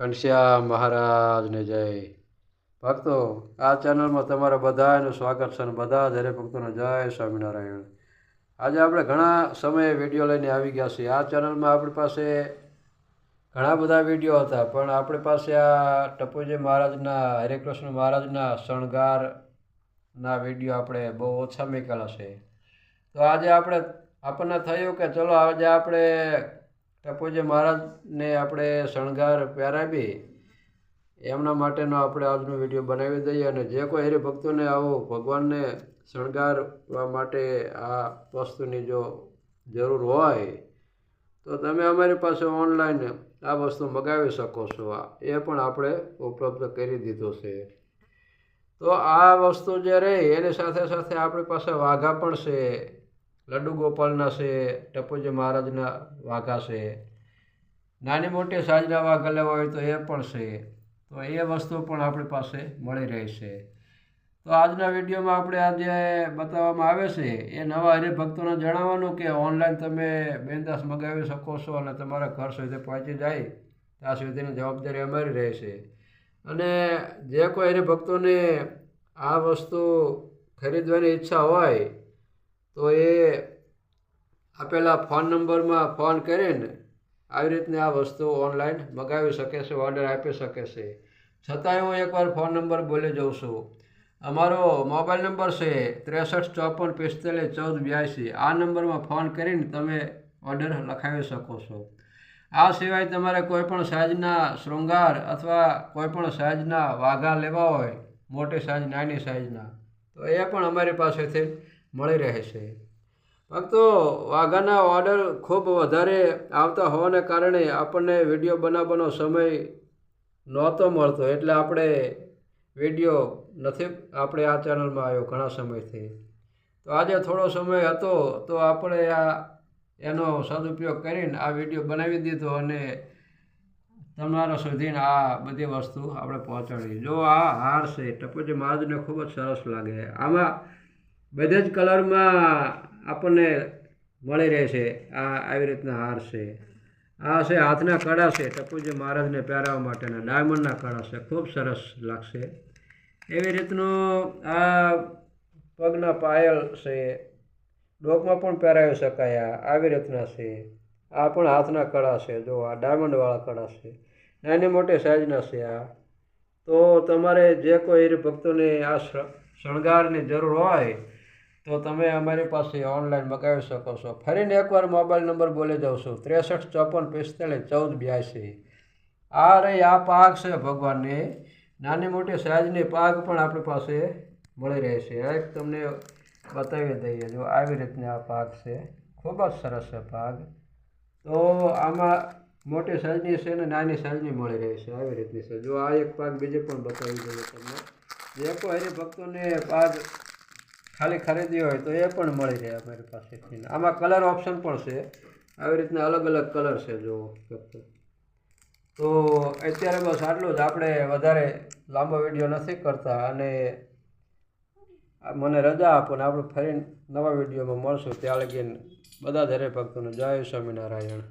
ઘનશ્યામ મહારાજને જય. ભક્તો, આ ચેનલમાં તમારા બધાનું સ્વાગત છે અને બધા જ ભક્તોને જય સ્વામિનારાયણ. આજે આપણે ઘણા સમયે વીડિયો લઈને આવી ગયા છીએ. આ ચેનલમાં આપણી પાસે ઘણા બધા વીડિયો હતા, પણ આપણી પાસે આ ટપુજી મહારાજના, હરેકૃષ્ણ મહારાજના શણગારના વીડિયો આપણે બહુ ઓછા મૂકેલા છે. તો આજે આપણે આપણને થયું કે ચલો આજે આપણે ટપુજી મહારાજને આપણે શણગાર પહેરાવી, એમના માટેનો આપણે આજનો વીડિયો બનાવી દઈએ અને જે કોઈ હરિભક્તોને આવો ભગવાનને શણગારવા માટે આ વસ્તુની જો જરૂર હોય, તો તમે અમારી પાસે ઓનલાઈન આ વસ્તુ મગાવી શકો છો. એ પણ આપણે ઉપલબ્ધ કરી દીધો છે. તો આ વસ્તુ જે રહી, એની સાથે સાથે આપણી પાસે વાઘા પણ છે. લડ્ડુ ગોપાલના છે, ટપુજી મહારાજના વાઘા છે, નાની મોટી સાઈઝના વાઘા લેવા હોય તો એ પણ છે, તો એ વસ્તુ પણ આપણી પાસે મળી રહી છે. તો આજના વિડીયોમાં આપણે આજે બતાવવામાં આવે છે, એ નવા હરિભક્તોને જણાવવાનું કે ઓનલાઈન તમે બેંદાસ મગાવી શકો છો અને તમારા ઘર સુધી પહોંચી જાય, ત્યાં સુધીની જવાબદારી અમારી રહે છે. અને જે કોઈ હરિભક્તોને આ વસ્તુ ખરીદવાની ઈચ્છા હોય તો એ આપેલા ફોન નંબરમાં ફોન કરીને આવી રીતની આ વસ્તુ ઓનલાઈન મગાવી શકે છે, ઓર્ડર આપી શકે છે. છતાંય હું એકવાર ફોન નંબર બોલી જાઉં છું. અમારો મોબાઈલ નંબર છે ત્રેસઠ ચોપન પિસ્તાલીસ ચૌદ બ્યાસી. આ નંબરમાં ફોન કરીને તમે ઓર્ડર લખાવી શકો છો. આ સિવાય તમારે કોઈપણ સાઇઝના શૃંગાર અથવા કોઈપણ સાઇઝના વાઘા લેવા હોય, મોટી સાઇઝ નાની સાઇઝના તો એ પણ અમારી પાસેથી મળી રહેશે. ભક્તો, વાઘાના ઓર્ડર ખૂબ વધારે આવતા હોવાને કારણે આપણને વીડિયો બનાવવાનો સમય નહોતો મળતો. એટલે આપણે વીડિયો નથી, આપણે આ ચેનલમાં આવ્યો ઘણા સમયથી. તો આજે થોડો સમય હતો, તો આપણે આ એનો સદુપયોગ કરીને આ વીડિયો બનાવી દીધો અને તમારા સુધીને આ બધી વસ્તુ આપણે પહોંચાડી. જો આ હાર છે, ટપોજી મહારાજને ખૂબ જ સરસ લાગે. આમાં બધે જ કલરમાં આપણને મળી રહે છે. આ આવી રીતના હાર છે. આ છે હાથના કડા છે. ટપુજી મહારાજને પહેરાવવા માટેના ડાયમંડના કડા છે. ખૂબ સરસ લાગશે. એવી રીતનું આ પગના પાયલ છે. ડોકમાં પણ પહેરાવી શકાય આવી રીતના છે. આ પણ હાથના કડા છે. જો આ ડાયમંડવાળા કડા છે. નાની મોટી સાઇઝના છે આ. તો તમારે જે કોઈ ભક્તોને આ શણગારની જરૂર હોય તો તમે અમારી પાસે ઓનલાઈન મગાવી શકો છો. ફરીને એકવાર મોબાઈલ નંબર બોલી દઉં છું. ત્રેસઠ, ચોપન પિસ્તાળીસ ચૌદ, બ્યાસી. આ રહી આ પાક છે ભગવાનની. નાની મોટી સાઇઝની પાક પણ આપણી પાસે મળી રહે છે. એક તમને બતાવી દઈએ. જો આવી રીતની આ પાક છે. ખૂબ જ સરસ છે પાક. તો આમાં મોટી સાઇઝની છે ને નાની સાઇઝની મળી રહે છે. આવી રીતની છે. જો આ એક પાક બીજે પણ બતાવી દઈએ તમને. જે કોઈ હરિભક્તોને પાક ખાલી ખરીદી હોય તો એ પણ મળી રહે અમારી પાસેથી. આમાં કલર ઓપ્શન પણ છે. આવી રીતના અલગ અલગ કલર છે જો તો અત્યારે બસ આટલું જ. આપણે વધારે લાંબો વીડિયો નથી કરતા અને મને રજા આપો ને આપણે ફરી નવા વિડીયોમાં મળશું. ત્યાં લગીને બધા હરે ભક્તોને જય સ્વામિનારાયણ.